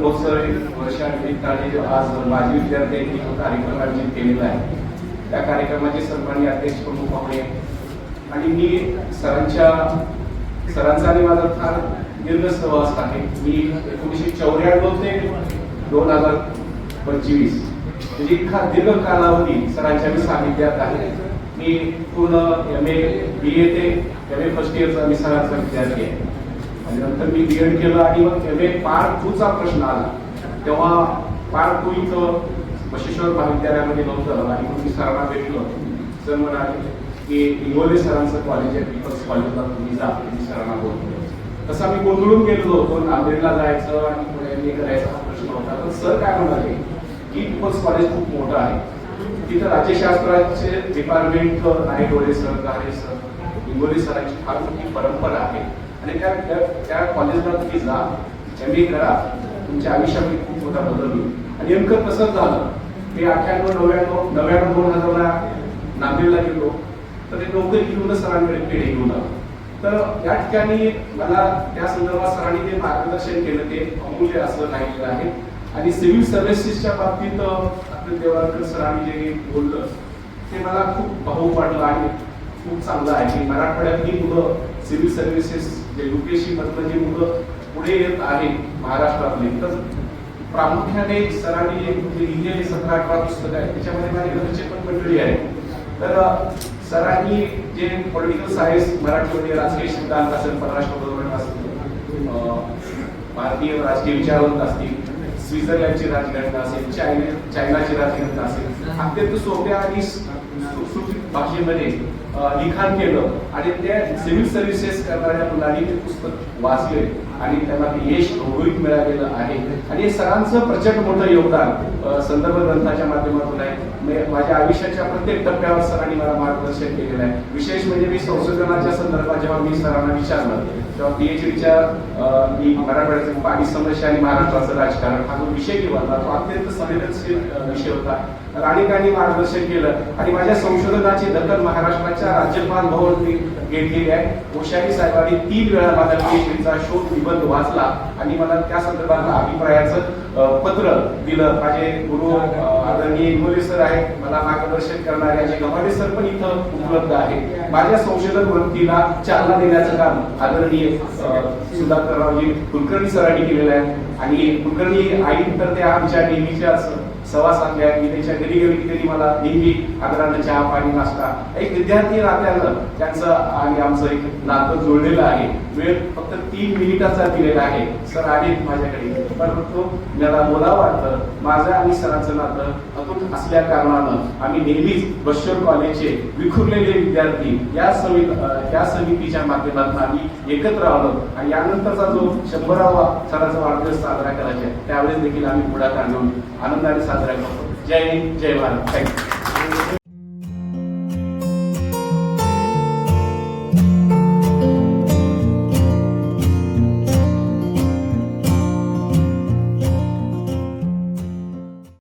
महोत्सव वर्षानिमित्ताने आज माजी विद्यार्थ्यांनी कार्यक्रम आयोजित केलेला आहे. त्या कार्यक्रमाचे सन्मान्य अध्यक्ष प्रमुख पाहुणे आणि मी सरांच्या सरांचा आणि माझा फार दीर्घ सहवास आहे. मी एकोणीसशे चौऱ्याण्णव ते दोन हजार पंचवीस म्हणजे इतका दीर्घ कालावधी सरांच्या मी सानिध्यात आहे. मी पूर्ण एम ए बी ए ते एम ए फर्स्ट इयरचा मी सरांचा विद्यार्थी आहे. आणि नंतर मी बी एड केलं आणि मग एम ए पार्ट टूचा प्रश्न आला. तेव्हा पार्ट टू इथं बशेश्वर महाविद्यालयामध्ये नव्हतं आणि मग मी सरांना भेटलो. सर म्हणाले की इंगोले सरांचं कॉलेज आहे पीपल्स कॉलेजला तुम्ही जा मी सरांना बोलतो तसा मी गोंधळून गेलो होतो नांदेडला जायचं आणि पुढे एम ए करायचा हा प्रश्न होता. तर सर काय म्हणाले की पीपल्स कॉलेज खूप मोठं आहे. तिथं राज्यशास्त्राचे डिपार्टमेंट आहे डोळे सर गारे सर. इंगोली सरांची फार मोठी परंपरा आहे. आणि त्या त्या- कॉलेजला तुम्ही जा. एम ए करा. तुमच्या आयुष्यामध्ये खूप मोठा बदल होईल. आणि नेमकं तसंच झालं? मी अठ्ठ्याण्णव नव्याण्णव नव्याण्णव दोन हजारला नांदेडला गेलो. तर ते नोकरी घेऊनच सरांकडे पेढे घेऊन आलो. तर या ठिकाणी मला त्या संदर्भात सरांनी ते मार्गदर्शन केलं. ते अमूल्य असं राहिलेलं आहे. आणि सिव्हिल सर्व्हिसेसच्या बाबतीत अं, आपले सरांनी जे बोललं ते मला खूप भाऊ वाटलं आणि खूप चांगलं आहे. की मराठवाड्यातली मुलं सिव्हिल सर्व्हिसेस जे युपीएससी मधलं जी मुलं पुढे येत आहेत महाराष्ट्रातले तर प्रामुख्याने सरांनी म्हणजे लिहिलेले सतरा अठरा पुस्तकं आहेत. त्याच्यामध्ये माझे घरचे पण मंडळी आहेत. तर सरांनी जे पॉलिटिकल सायन्स मराठीमध्ये राजकीय सिद्धांत असेल परराष्ट्र धोरण असतील भारतीय राजकीय विचारवंत असतील स्वित्झर्लंडची राजघटना असेल चायना चायनाची राजघटना असेल अत्यंत सोप्या आणि सुटसुटीत भाषेमध्ये लिखाण केलं आणि त्या सिव्हिल सर्व्हिसेस करणाऱ्या मुलांनी ते पुस्तक वाचले आणि त्यांना ते यश भौगोलिक मिळालेलं आहे. आणि हे सरांचं प्रचंड मोठं योगदान संदर्भ ग्रंथाच्या माध्यमातून आहे. माझ्या आयुष्याच्या प्रत्येक टप्प्यावर सरांनी मला मार्गदर्शन केलेलं आहे. विशेष म्हणजे मी संशोधनाच्या संदर्भात जेव्हा मी सरांना विचारलं तेव्हा पीएचडीच्या मी मराठवाड्याचं पाणी समस्या आणि महाराष्ट्राचं राजकारण हा जो विषय निवडला तो अत्यंत संवेदनशील विषय होता. राणीकांनी मार्गदर्शन केलं आणि माझ्या संशोधनाची दखल महाराष्ट्राच्या राज्यपाल भवन घेतलेली आहे. कोश्यारी साहेबांनी तीन वेळा माझा पीएचडीचा शोध निबंध वाचला आणि मला त्या संदर्भात अभिप्रायाचं पत्र दिलं. माझे गुरु आदरणीय इंगोले सर आहेत. मला मार्गदर्शन करणारे असे गव्हाणे सर पण इथं उपलब्ध आहे माझ्या संशोधन वृत्तीला चालना देण्याचं काम आदरणीय अ, सुधाकररावजी कुलकर्णी सरांनी केलेलं आहे. आणि कुलकर्णी आई तर त्या आमच्या नेहमीच्या सवासातल्या मी त्याच्या घरी गेली की त्यांनी मला नेहमी आदरानं चहा पाणी नाश्ता. एक विद्यार्थी नात्यानं त्यांचं आणि आमचं एक नातं जोडलेलं आहे. वेळ फक्त तीन मिनिटाचा दिलेला आहे. सर आले माझ्याकडे. परंतु मला बोलावं वाटतं. माझं आणि सरांचं नातं अतूट असल्या कारणानं आम्ही नेहमीच बश्वर कॉलेजचे विखुरलेले विद्यार्थी या समित या समितीच्या माध्यमातून आम्ही एकत्र आलो. आणि यानंतरचा जो शंभरावा सरांचा वाढदिवस साजरा करायचा त्यावेळेस देखील आम्ही पुढाकार घेऊन आनंदाने साजरा करतो जय हिंद जय भारत थँक्यू